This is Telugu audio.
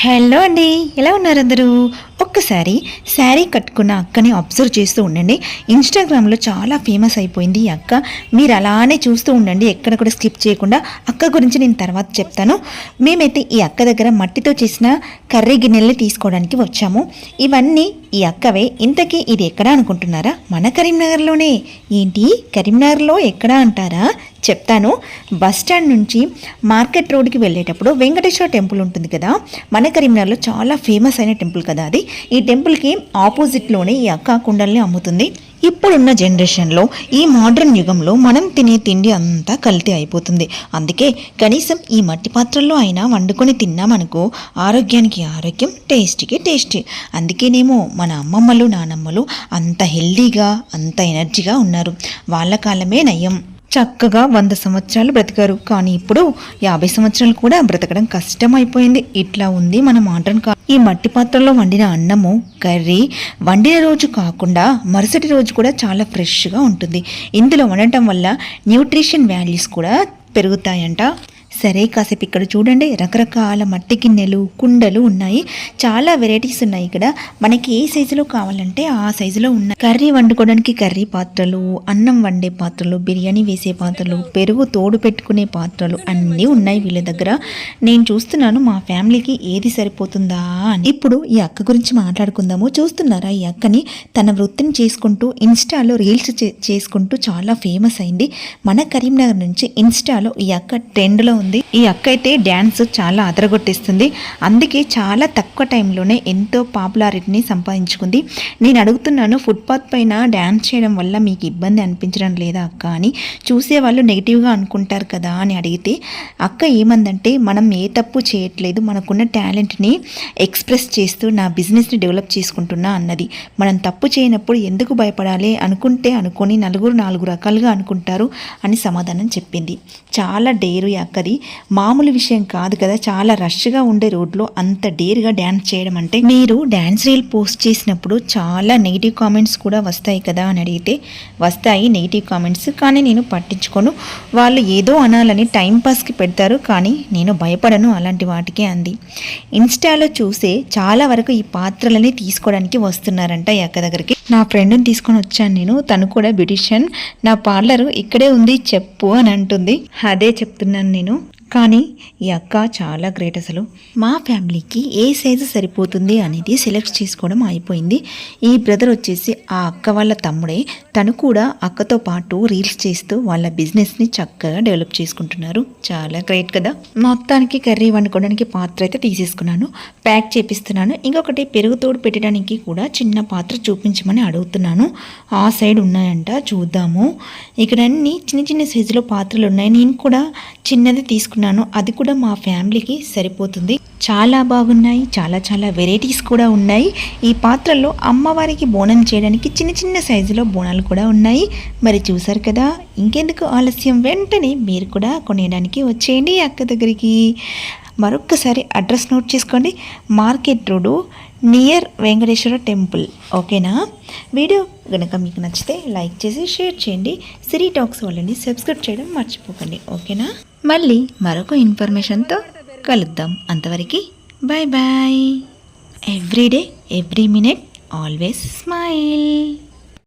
హలో అండి ఎలా ఉన్నారు అందరూ? ఒక్కసారి శారీ కట్టుకున్న అక్కని అబ్జర్వ్ చేస్తూ ఉండండి. ఇన్స్టాగ్రామ్లో చాలా ఫేమస్ అయిపోయింది ఈ అక్క. మీరు అలానే చూస్తూ ఉండండి. ఎక్కడ కూడా స్కిప్ చేయకుండా అక్క గురించి నేను తర్వాత చెప్తాను. మేమైతే ఈ అక్క దగ్గర మట్టితో చేసిన కర్రీ గిన్నెల్ని తీసుకోవడానికి వచ్చాము. ఇవన్నీ ఈ అక్కవే. ఇంతకీ ఇది ఎక్కడ అనుకుంటున్నారా? మన కరీంనగర్లోనే. ఏంటి? కరీంనగర్లో ఎక్కడ అంటారా? చెప్తాను. బస్ స్టాండ్ నుంచి మార్కెట్ రోడ్కి వెళ్ళేటప్పుడు వెంకటేశ్వర టెంపుల్ ఉంటుంది కదా? మన కరీంనగర్లో చాలా ఫేమస్ అయిన టెంపుల్ కదా అది. ఈ టెంపుల్కి ఆపోజిట్లోనే ఈ అక్క కుండల్ని అమ్ముతుంది. ఇప్పుడున్న జనరేషన్లో ఈ మోడర్న్ యుగంలో మనం తినే తిండి అంతా కల్తీ అయిపోతుంది. అందుకే కనీసం ఈ మట్టి పాత్రల్లో అయినా వండుకొని తిన్నామనుకో ఆరోగ్యానికి ఆరోగ్యం టేస్ట్కి టేస్ట్. అందుకేనేమో మన అమ్మమ్మలు నానమ్మలు అంత హెల్దీగా అంత ఎనర్జీగా ఉన్నారు. వాళ్ళ కాలమే నయం. చక్కగా వంద సంవత్సరాలు బ్రతికారు. కానీ ఇప్పుడు యాభై సంవత్సరాలు కూడా బ్రతకడం కష్టం అయిపోయింది ఇట్లా ఉంది మన మోడర్న్ కా ఈ మట్టి పాత్రలో వండిన అన్నము కర్రీ వండిన రోజు కాకుండా మరుసటి రోజు కూడా చాలా ఫ్రెష్గా ఉంటుంది. ఇందులో వండటం వల్ల న్యూట్రిషన్ వాల్యూస్ కూడా పెరుగుతాయంట. సరే కాసేపు ఇక్కడ చూడండి. రకరకాల మట్టి గిన్నెలు కుండలు ఉన్నాయి. చాలా వెరైటీస్ ఉన్నాయి ఇక్కడ. మనకి ఏ సైజులో కావాలంటే ఆ సైజులో ఉన్నాయి కర్రీ వండుకోవడానికి కర్రీ పాత్రలు అన్నం వండే పాత్రలు బిర్యానీ వేసే పాత్రలు పెరుగు తోడు పెట్టుకునే పాత్రలు అన్నీ ఉన్నాయి వీళ్ళ దగ్గర. నేను చూస్తున్నాను మా ఫ్యామిలీకి ఏది సరిపోతుందా అని. ఇప్పుడు ఈ అక్క గురించి మాట్లాడుకుందాము. చూస్తున్నారా ఈ అక్కని? తన వృత్తిని చేసుకుంటూ ఇన్స్టాలో రీల్స్ చే- చేసుకుంటూ చాలా ఫేమస్ అయింది. మన కరీంనగర్ నుంచి ఇన్స్టాలో ఈ అక్క ట్రెండ్లో ఉంది. ఈ అక్క అయితే డ్యాన్స్ చాలా అదరగొట్టేస్తుంది. అందుకే చాలా తక్కువ టైంలోనే ఎంతో పాపులారిటీని సంపాదించుకుంది. నేను అడుగుతున్నాను ఫుట్పాత్ పైన డ్యాన్స్ చేయడం వల్ల మీకు ఇబ్బంది అనిపించడం లేదా అక్క అని? చూసేవాళ్ళు నెగిటివ్గా అనుకుంటారు కదా అని అడిగితే అక్క ఏమందంటే మనం ఏ తప్పు చేయట్లేదు మనకున్న టాలెంట్ని ఎక్స్ప్రెస్ చేస్తూ నా బిజినెస్ని డెవలప్ చేసుకుంటున్నా అన్నది. మనం తప్పు చేయనప్పుడు ఎందుకు భయపడాలి అనుకుంటే అనుకొని నలుగురు నాలుగు రకాలుగా అనుకుంటారు అని సమాధానం చెప్పింది. చాలా డేరు ఈ అక్కది. మామూలు విషయం కాదు కదా చాలా రష్గా ఉండే రోడ్లో అంత డేర్గా డ్యాన్స్ చేయడం అంటే మీరు డ్యాన్స్ రీల్ పోస్ట్ చేసినప్పుడు చాలా నెగిటివ్ కామెంట్స్ కూడా వస్తాయి కదా అని అడిగితే వస్తాయి నెగిటివ్ కామెంట్స్ కానీ నేను పట్టించుకోను. వాళ్ళు ఏదో అనాలని టైంపాస్కి పెడతారు కానీ నేను భయపడను అలాంటి వాటికే అంది. ఇన్స్టాలో చూసే చాలా వరకు ఈ పాత్రలని తీసుకోవడానికి వస్తున్నారంట ఈ అక్క దగ్గరికి. నా ఫ్రెండ్ని తీసుకొని వచ్చాను నేను. తను కూడా బ్యూటిషియన్. నా పార్లర్ ఇక్కడే ఉంది చెప్పు అని అంటుంది. అదే చెప్తున్నాను నేను. కానీ ఈ అక్క చాలా గ్రేట్ అసలు. మా ఫ్యామిలీకి ఏ సైజు సరిపోతుంది అనేది సెలెక్ట్ చేసుకోవడం అయిపోయింది ఈ బ్రదర్ వచ్చేసి ఆ అక్క వాళ్ళ తమ్ముడే. తను కూడా అక్కతో పాటు రీల్స్ చేస్తూ వాళ్ళ బిజినెస్ని చక్కగా డెవలప్ చేసుకుంటున్నారు. చాలా గ్రేట్ కదా. మొత్తానికి కర్రీ వండుకోవడానికి పాత్ర అయితే తీసేసుకున్నాను. ప్యాక్ చేపిస్తున్నాను. ఇంకొకటి పెరుగు తోడు పెట్టడానికి కూడా చిన్న పాత్ర చూపించమని అడుగుతున్నాను. ఆ సైడ్ ఉన్నాయంట. చూద్దాము. ఇక్కడ అన్ని చిన్న చిన్న సైజులో పాత్రలు ఉన్నాయి. నేను కూడా చిన్నది తీసుకున్నాను. అది కూడా మా ఫ్యామిలీకి సరిపోతుంది. చాలా బాగున్నాయి. చాలా చాలా వెరైటీస్ కూడా ఉన్నాయి. ఈ పాత్రల్లో అమ్మవారికి బోనం చేయడానికి చిన్న చిన్న సైజులో బోనాలు కూడా ఉన్నాయి. మరి చూసారు కదా? ఇంకెందుకు ఆలస్యం? వెంటనే మీరు కూడా కొనేయడానికి వచ్చేయండి అక్క దగ్గరికి. మరొక్కసారి అడ్రస్ నోట్ చేసుకోండి. Market road near Venkateshwara temple. ఓకేనా? వీడియో కనుక మీకు నచ్చితే లైక్ చేసి షేర్ చేయండి. సిరీ టాక్స్ వాళ్ళని సబ్స్క్రైబ్ చేయడం మర్చిపోకండి. ఓకేనా? మళ్ళీ మరొక ఇన్ఫర్మేషన్తో కలుద్దాం. అంతవరకు bye bye. Every day every minute always smile